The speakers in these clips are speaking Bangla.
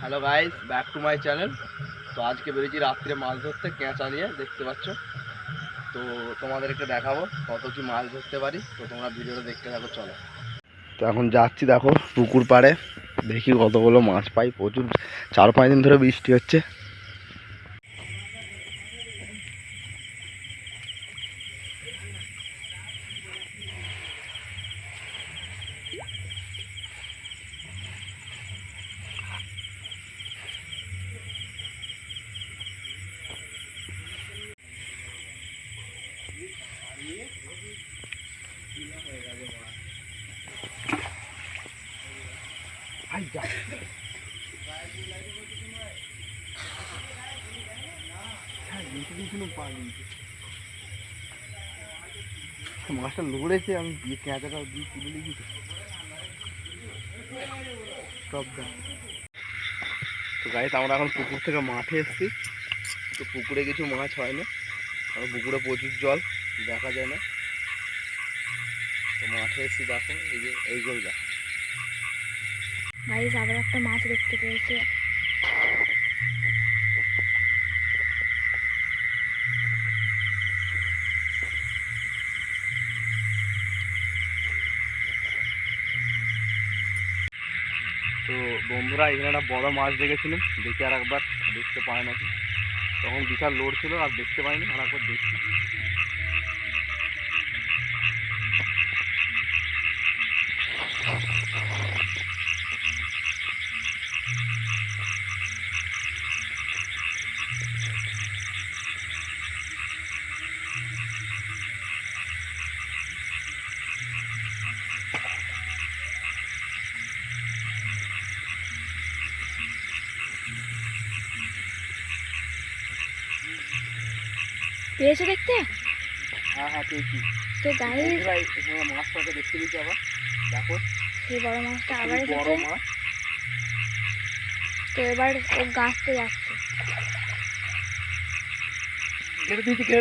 Hello guys back to my channel তো আজকে বেরিয়েছি রাত্রে মাছ ধরতে ক্যাঁচা নিয়ে, দেখতে পাচ্ছ? তো তোমাদেরকে দেখাবো কত কি মাছ ধরতে পারি। তো তোমরা ভিডিওটা দেখতে থাকো, চলো। তো এখন যাচ্ছি, দেখো, পুকুর পাড়ে। দেখি কতগুলো মাছ পাই। প্রচুর, চার পাঁচ দিন ধরে বৃষ্টি হচ্ছে। মাছটা লড়েছে, আমি দিয়ে ক্যাঁচাটা দিয়ে তুলে নিয়েছি। সব তো গাইস আমরা এখন পুকুর থেকে মাঠে এসেছি। তো পুকুরে কিছু মাছ হয় না কারণ পুকুরে প্রচুর জল, দেখা যায় না। তো মাঠে এসেছি দেখো, এই যে এইগুলো দেখ। গাইস আবার একটা মাছ দেখতে পেয়েছে। তো বন্ধুরা, এখানে একটা বড় মাছ দেখেছিলাম। দেখি আর একবার দেখতে পায় নাকি। তখন বিশাল লোড ছিল আর দেখতে পাইনি, আর একবার দেখছি পেয়েছ দেখতে? হ্যাঁ হ্যাঁ পেয়েছি তো গাইস মাছটাকে দেখতে পেয়েছি আবার। দেখো। সেই বড় মাছটা আবার এসেছে। তো এবার ও গাছতে যাচ্ছে।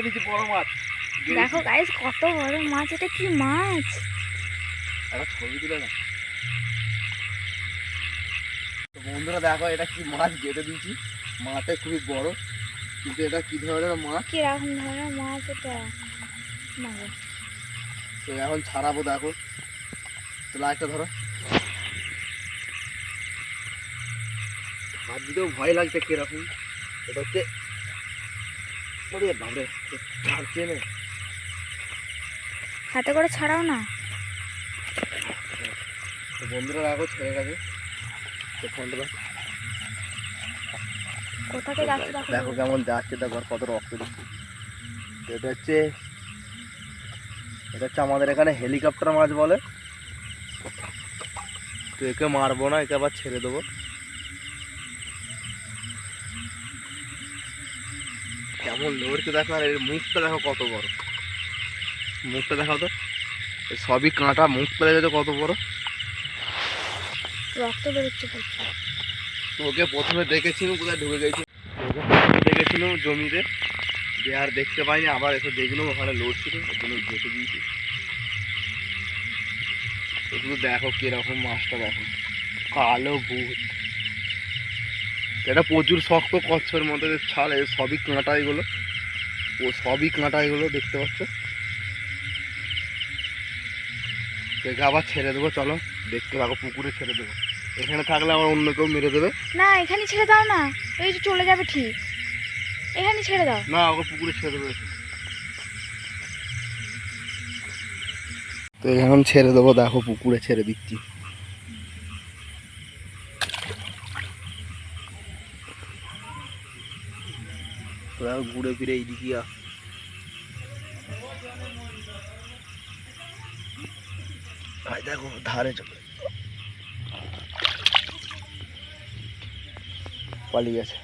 দিয়েছি বড় মাছ। দেখো গাইস কত বড় মাছ এটা কি মাছ? একটা ছবি তুলে না। তো বন্ধুরা দেখো এটা কি মাছ কেটে দিয়েছি। মাছটা খুবই বড়। কিন্তু এটা কি ধরনের মাছ? কীরকম ধরনের মাছ এটা? তো এখন ছাড়াবো দেখো। তো লাইটটা ধরো। হাত দিতেও ভয় লাগছে কীরকম। এটা হচ্ছে ওরে বাবরে ছাড়ছে না হাতে করে ছাড়াও না? বন্ধুরা দেখো ছেড়ে গেছে। তো ফোনটা দেখো। দেখো দেখো কেমন যাচ্ছে দেখো কত রক্ত এটা হচ্ছে এটা হচ্ছে আমাদের এখানে হেলিকপ্টার মাছ বলে। তো একে মারবো না একে আবার ছেড়ে দেবো। কেমন লড়ছে দেখো আর এর মুখটা দেখো কত বড়। মুখটা দেখাও তো। সবই কাঁটা মুখটা দেখেছ কত বড়। রক্ত বেরোচ্ছে ওকে প্রথমে দেখেছিলাম, কোথায় ঢুকে গেছি। দেখেছিলাম জমিতে। যে আর দেখতে পাইনি, আবার এসে দেখলাম ওখানে লোড ছিল, ওর জন্য দেখে দিয়েছি শুধু দেখো কীরকম মাছটা দেখো। কালো ভূত। এটা প্রচুর শক্ত কচ্ছর যে ছাল এ সবই কাঁটা এগুলো। ও সবই কাঁটা এগুলো, দেখতে পাচ্ছ? দেখে আবার ছেড়ে দেবো, চলো। দেখতে থাকো পুকুরে ছেড়ে দেবো। এখানে থাকলে আবার অন্য কেউ মেরে দেবে? না এখানে ছেড়ে দাও না। এই যে চলে যাবে ঠিক। এখানে ছেড়ে দাও। না ওকে পুকুরে ছেড়ে দেবে। তো এখন ছেড়ে দেবো দেখো পুকুরে ছেড়ে দিচ্ছি। ঘুরে ফিরে এইদিকে আস। দেখো ধারে চলে। পালিয়ে গেছে।